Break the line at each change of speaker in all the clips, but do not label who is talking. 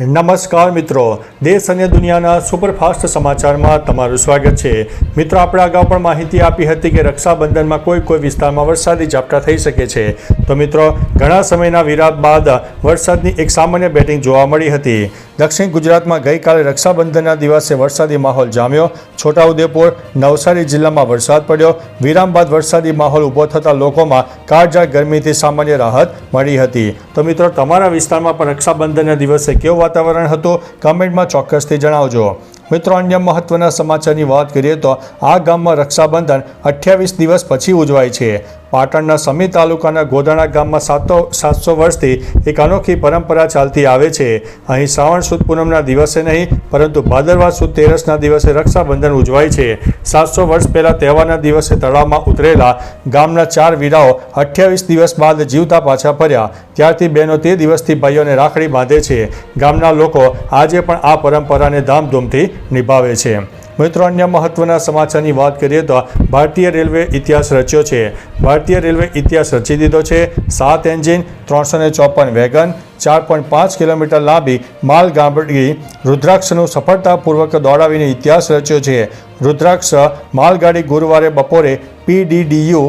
નમસ્કાર મિત્રો. દેશ અને દુનિયાના સુપરફાસ્ટ સમાચારમાં તમારું સ્વાગત છે. મિત્રો, આપણે અગાઉ પણ માહિતી આપી હતી કે રક્ષાબંધનમાં કોઈ કોઈ વિસ્તારમાં વરસાદી ઝાપટા થઈ શકે છે. તો મિત્રો, ઘણા સમયના વિરામ બાદ વરસાદની એક સામાન્ય બેટિંગ જોવા મળી હતી. દક્ષિણ ગુજરાતમાં ગઈકાલે રક્ષાબંધનના દિવસે વરસાદી માહોલ જામ્યો. છોટાઉદેપુર, નવસારી જિલ્લામાં વરસાદ પડ્યો. વિરામ બાદ વરસાદી માહોલ ઊભો થતાં લોકોમાં કાળજાળ ગરમીથી સામાન્ય રાહત મળી હતી. તો મિત્રો, તમારા વિસ્તારમાં પણ રક્ષાબંધનના દિવસે કેવું વાતાવરણ હતું? કમેન્ટમાં ચોક્કસથી જણાવજો. મિત્રો, અન્ય મહત્વના સમાચારની વાત કરીએ તો આ ગામમાં રક્ષાબંધન અઠ્યાવીસ દિવસ પછી ઉજવાય છે. પાટણના સમી તાલુકાના ગોધાણા ગામમાં સાતો સાતસો વર્ષથી એક અનોખી પરંપરા ચાલતી આવે છે. અહીં શ્રાવણ સુદ પૂનમના દિવસે નહીં, પરંતુ ભાદરવા સુદ તેરસના દિવસે રક્ષાબંધન ઉજવાય છે. સાતસો વર્ષ પહેલાં તહેવારના દિવસે તળાવમાં ઉતરેલા ગામના ચાર વીરાઓ અઠ્યાવીસ દિવસ બાદ જીવતા પાછા ફર્યા. ત્યારથી બહેનો તે દિવસથી ભાઈઓને રાખડી બાંધે છે. ગામના લોકો આજે પણ આ પરંપરાને ધામધૂમથી નિભાવે છે. મિત્રો, અન્ય મહત્વના સમાચારની વાત કરીએ તો ભારતીય રેલવે ઇતિહાસ રચ્યો છે. ભારતીય રેલવે ઇતિહાસ રચી દીધો છે. સાત એન્જિન ત્રણસો ને ચોપન વેગન, ચાર પોઈન્ટ પાંચ કિલોમીટર લાંબી માલ ગાડી રુદ્રાક્ષનું સફળતાપૂર્વક દોડાવીને ઇતિહાસ રચ્યો છે. રુદ્રાક્ષ માલગાડી ગુરુવારે બપોરે પીડીડીયુ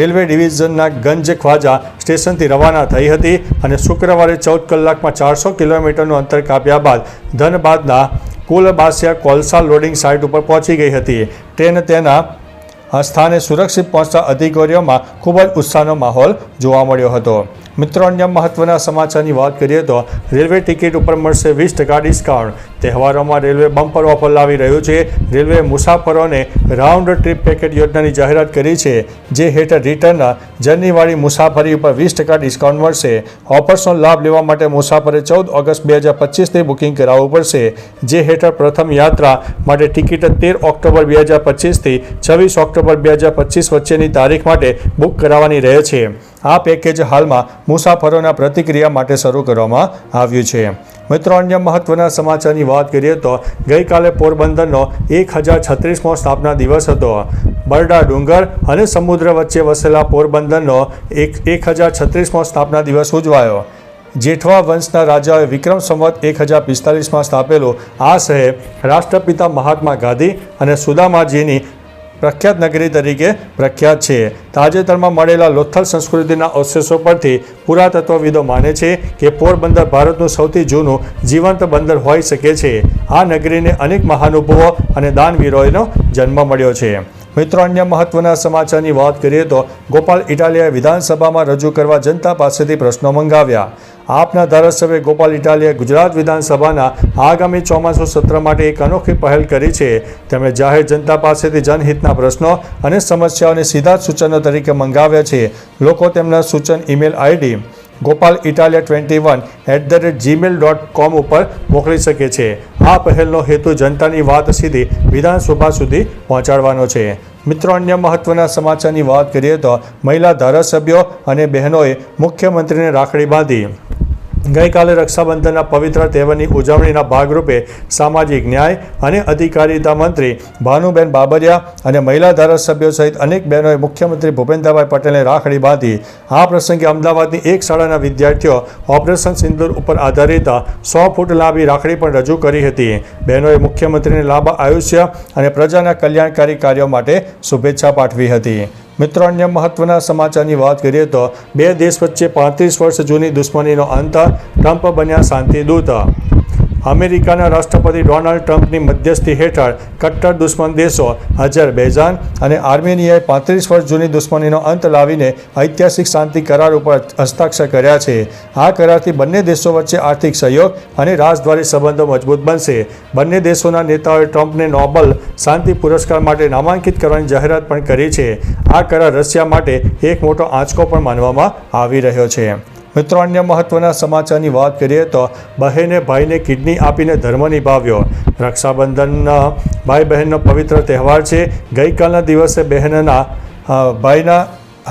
રેલવે ડિવિઝનના ગંજ ખ્વાજા સ્ટેશનથી રવાના થઈ હતી અને શુક્રવારે ચૌદ કલાકમાં ચારસો કિલોમીટરનું અંતર કાપ્યા બાદ ધનબાદના કુલબાસિયા કોલસા લોડિંગ સાઇટ ઉપર પહોંચી ગઈ હતી. ટ્રેન તેના સ્થાને સુરક્ષિત પહોંચતા અધિકારીઓમાં ખૂબ જ ઉત્સાહનો માહોલ જોવા મળ્યો હતો. મિત્રો, અન્ય મહત્વના સમાચારની વાત કરીએ તો રેલવે ટિકિટ ઉપર મળશે વીસ ટકા ડિસ્કાઉન્ટ. તહેવારોમાં રેલવે બમ્પર ઓફર લાવી રહ્યું છે. રેલવે મુસાફરોને રાઉન્ડ ટ્રીપ પેકેટ યોજનાની જાહેરાત કરી છે, જે હેઠળ રિટર્ન જર્નીવાળી મુસાફરી ઉપર વીસ ટકા ડિસ્કાઉન્ટ મળશે. ઓફર્સનો લાભ લેવા માટે મુસાફરે ચૌદ ઓગસ્ટ બે હજાર પચીસથી બુકિંગ કરાવવું પડશે, જે હેઠળ પ્રથમ યાત્રા માટે ટિકિટ તેર ઓક્ટોબર બે હજાર પચીસથી છવ્વીસ ઓક્ટોબર બે હજાર પચીસ વચ્ચેની તારીખ માટે બુક કરાવવાની રહે છે. આ પેકેજ હાલમાં મુસાફરોના પ્રતિક્રિયા માટે શરૂ કરવામાં આવ્યું છે. મિત્રો, અન્ય મહત્વના સમાચારની વાત કરીએ તો ગઈકાલે પોરબંદરનો એક હજાર છત્રીસમો સ્થાપના દિવસ હતો. બરડા, ડુંગર અને સમુદ્ર વચ્ચે વસેલા પોરબંદરનો એક એક હજાર છત્રીસમો સ્થાપના દિવસ ઉજવાયો. જેઠવા વંશના રાજાએ વિક્રમ સંવત એક હજાર પિસ્તાલીસમાં સ્થાપેલું આ શહેર રાષ્ટ્રપિતા મહાત્મા ગાંધી અને સુદામાજીની પ્રખ્યાત નગરી તરીકે પ્રખ્યાત છે. તાજેતરમાં મળેલા લોથલ સંસ્કૃતિના અવશેષો પરથી પુરાતત્વવિદો માને છે કે પોરબંદર ભારતનું સૌથી જૂનું જીવંત બંદર હોઈ શકે છે. આ નગરીને અનેક મહાનુભવો અને દાનવીરોનો જન્મ મળ્યો છે. મિત્રો, અન્ય મહત્વના સમાચારની વાત કરીએ તો ગોપાલ ઇટાલિયાએ વિધાનસભામાં રજૂ કરવા જનતા પાસેથી પ્રશ્નો મંગાવ્યા. આપના ધારાસભ્ય ગોપાલ ઇટાલિયાએ ગુજરાત વિધાનસભાના આગામી ચોમાસું સત્ર માટે એક અનોખી પહેલ કરી છે. તેમણે જાહેર જનતા પાસેથી જનહિતના પ્રશ્નો અને સમસ્યાઓને સીધા સૂચનો તરીકે મંગાવ્યા છે. લોકો તેમના સૂચન email ID Gopal Italia twenty one at the rate Gmail dot com ઉપર મોકલી શકે છે. આ પહેલનો હેતુ જનતાની વાત સીધી વિધાનસભા સુધી પહોંચાડવાનો છે. મિત્રો, અન્ય મહત્વના સમાચારની વાત કરીએ તો મહિલા ધારાસભ્યો અને બહેનોએ મુખ્યમંત્રીને રાખડી બાંધી. ગઈકાલે રક્ષાબંધનના પવિત્ર તહેવારની ઉજવણીના ભાગરૂપે સામાજિક ન્યાય અને અધિકારીતા મંત્રી ભાનુબેન બાબરિયા અને મહિલા ધારાસભ્યો સહિત અનેક બહેનોએ મુખ્યમંત્રી ભૂપેન્દ્રભાઈ પટેલને રાખડી બાંધી આ પ્રસંગે અમદાવાદની એક શાળાના વિદ્યાર્થીઓ ઓપરેશન સિંદૂર ઉપર આધારિત સો ફૂટ લાંબી રાખડી પણ રજૂ કરી હતી. બહેનોએ મુખ્યમંત્રીને લાંબા આયુષ્ય અને પ્રજાના કલ્યાણકારી કાર્યો માટે શુભેચ્છા પાઠવી હતી. મિત્રો, અન્ય મહત્વના સમાચારની વાત કરીએ તો બે દેશ વચ્ચે પાંત્રીસ વર્ષ જૂની દુશ્મનીનો અંત, ટ્રમ્પ બન્યા શાંતિદૂત. અમેરિકાના રાષ્ટ્રપતિ ડોનાલ્ડ ટ્રમ્પની મધ્યસ્થી હેઠળ કટ્ટર દુશ્મન દેશો અઝરબૈજાન અને આર્મેનિયાએ પાંત્રીસ વર્ષ જૂની દુશ્મનીનો અંત લાવીને ઐતિહાસિક શાંતિ કરાર ઉપર હસ્તાક્ષર કર્યા છે. આ કરારથી બંને દેશો વચ્ચે આર્થિક સહયોગ અને રાજદ્વારી સંબંધો મજબૂત બનશે. બંને દેશોના નેતાઓએ ટ્રમ્પને નોબલ શાંતિ પુરસ્કાર માટે નામાંકિત કરવાની જાહેરાત પણ કરી છે. આ કરાર રશિયા માટે એક મોટો આંચકો પણ માનવામાં આવી રહ્યો છે. મિત્રો, અન્ય મહત્વના સમાચારની વાત કરીએ તો બહેને ભાઈને કિડની આપીને ધર્મ નિભાવ્યો. રક્ષાબંધનના ભાઈ બહેનનો પવિત્ર તહેવાર છે. ગઈકાલના દિવસે બહેનના ભાઈના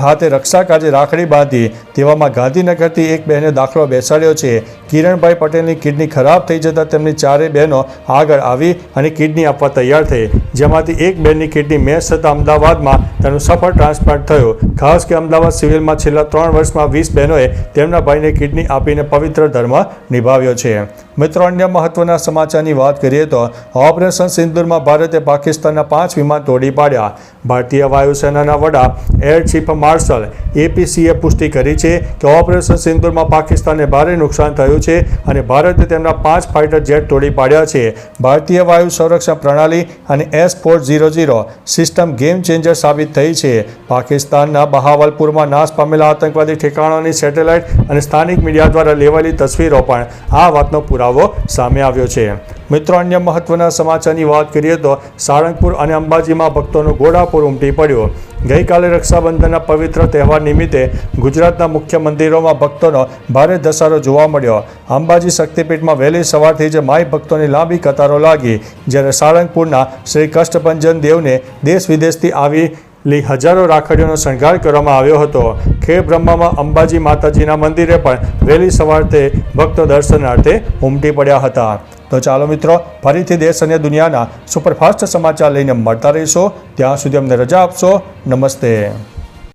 હાથે રક્ષા કાજે રાખડી બાંધી તેવામાં ગાંધીનગરથી એક બહેને દાખલો બેસાડ્યો છે. કિરણભાઈ પટેલની કિડની ખરાબ થઈ જતાં તેમની ચારે બહેનો આગળ આવી અને કિડની આપવા તૈયાર થઈ. જેમાંથી એક બહેનની કિડની મેચ થતાં અમદાવાદમાં તેનું સફળ ટ્રાન્સપ્લાન્ટ થયું. ખાસ કે અમદાવાદ સિવિલમાં છેલ્લા ત્રણ વર્ષમાં વીસ બહેનોએ તેમના ભાઈને કિડની આપીને પવિત્ર ધર્મ નિભાવ્યો છે. મિત્રો, અન્ય મહત્વના સમાચારની વાત કરીએ તો ઓપરેશન સિંદુરમાં ભારતે પાકિસ્તાનના પાંચ વિમાન તોડી પાડ્યા. ભારતીય વાયુસેનાના વડા એર ચીફ માર્શલ એપીસીએ પુષ્ટિ કરી છે કે ઓપરેશન સિંદુરમાં પાકિસ્તાનને ભારે નુકસાન થયું છે અને ભારતે તેમના પાંચ ફાઇટર જેટ તોડી પાડ્યા છે. ભારતીય વાયુ સંરક્ષણ પ્રણાલી અને S four zero zero system game changer સાબિત થઈ છે. પાકિસ્તાનના બહાવલપુરમાં નાશ પામેલા આતંકવાદી ઠેકાણોની સેટેલાઇટ અને સ્થાનિક મીડિયા દ્વારા લેવાયેલી તસવીરો પણ આ વાતનો પુરાવો સામે આવ્યો છે. મિત્રો, અન્ય મહત્વના સમાચારની વાત કરીએ તો સાળંગપુર અને અંબાજીમાં ભક્તોનો ઘોડાપુર ઉમટી પડ્યો. ગઈકાલે રક્ષાબંધનના પવિત્ર તહેવાર નિમિત્તે ગુજરાતના મુખ્ય મંદિરોમાં ભક્તોનો ભારે ધસારો જોવા મળ્યો. અંબાજી શક્તિપીઠમાં વહેલી સવારથી જ માઈ ભક્તોની લાંબી કતારો લાગી, જ્યારે સાળંગપુરના શ્રી કષ્ટભંજન દેવને દેશ વિદેશથી આવી લી હજારો રાખડીઓનો શણગાર કરવામાં આવ્યો હતો. ખેડ બ્રહ્મામાં અંબાજી માતાજીના મંદિરે પણ વહેલી સવારથી ભક્તો દર્શનાર્થે ઉમટી પડ્યા હતા. તો ચાલો મિત્રો, ફરીથી દેશ અને દુનિયાના સુપરફાસ્ટ સમાચાર લઈને મળતા રહીશો. ત્યાં સુધી અમને રજા આપશો. નમસ્તે.